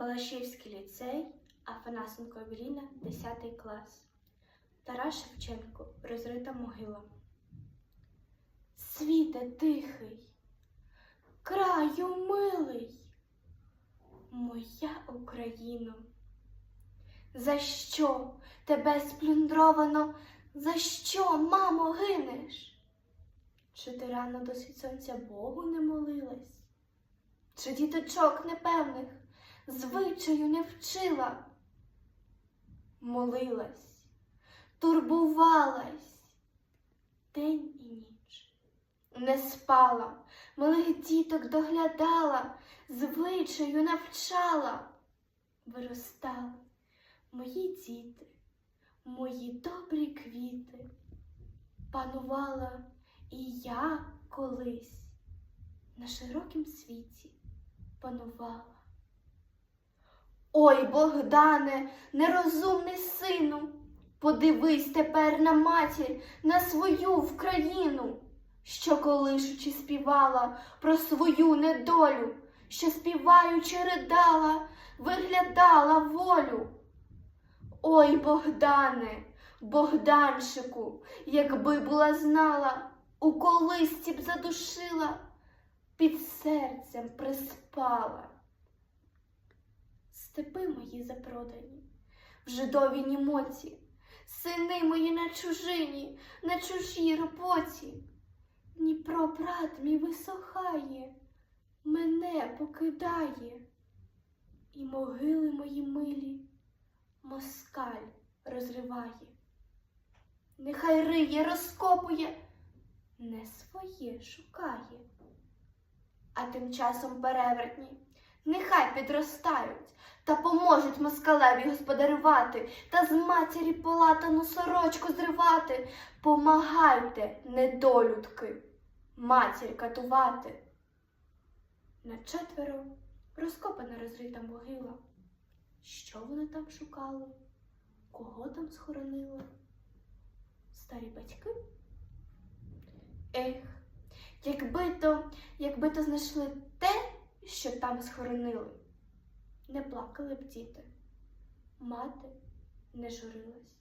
Балашівський ліцей, Афанасенко Евеліна, 10 клас. Тарас Шевченко, розрита могила. Світе тихий, краю милий, моя Україно. За що тебе сплюндровано? За що, мамо, гинеш? Чи ти рано до світ сонця Богу не молилась? Чи діточок непевних звичаю не вчила? Молилась, турбувалась день і ніч, не спала, малих діток доглядала, звичаю навчала, виростали мої діти, мої добрі квіти, панувала і я колись на широкім світі панувала. Ой, Богдане, нерозумний сину, подивись тепер на матір, на свою Вкраїну, що колишучи співала про свою недолю, що співаючи ридала, виглядала волю. Ой, Богдане, Богданчику, якби була знала, у колисці б задушила, під серцем приспала. Степи мої запродані, в жидовій німоті, сини мої на чужині, на чужій роботі. Дніпро брат мій висохає, мене покидає, і могили мої милі москаль розриває. Нехай риє, розкопує, не своє шукає. А тим часом перевертні, нехай підростають та поможуть москалеві господарювати та з матері полатану сорочку зривати. Помагайте, недолюдки, матір катувати. На четверо розкопана розрита могила. Що вони там шукали? Кого там схоронили? Старі батьки? Ех, якби то, якби то знайшли те, що там схоронили, не плакали б діти, мати не журилась.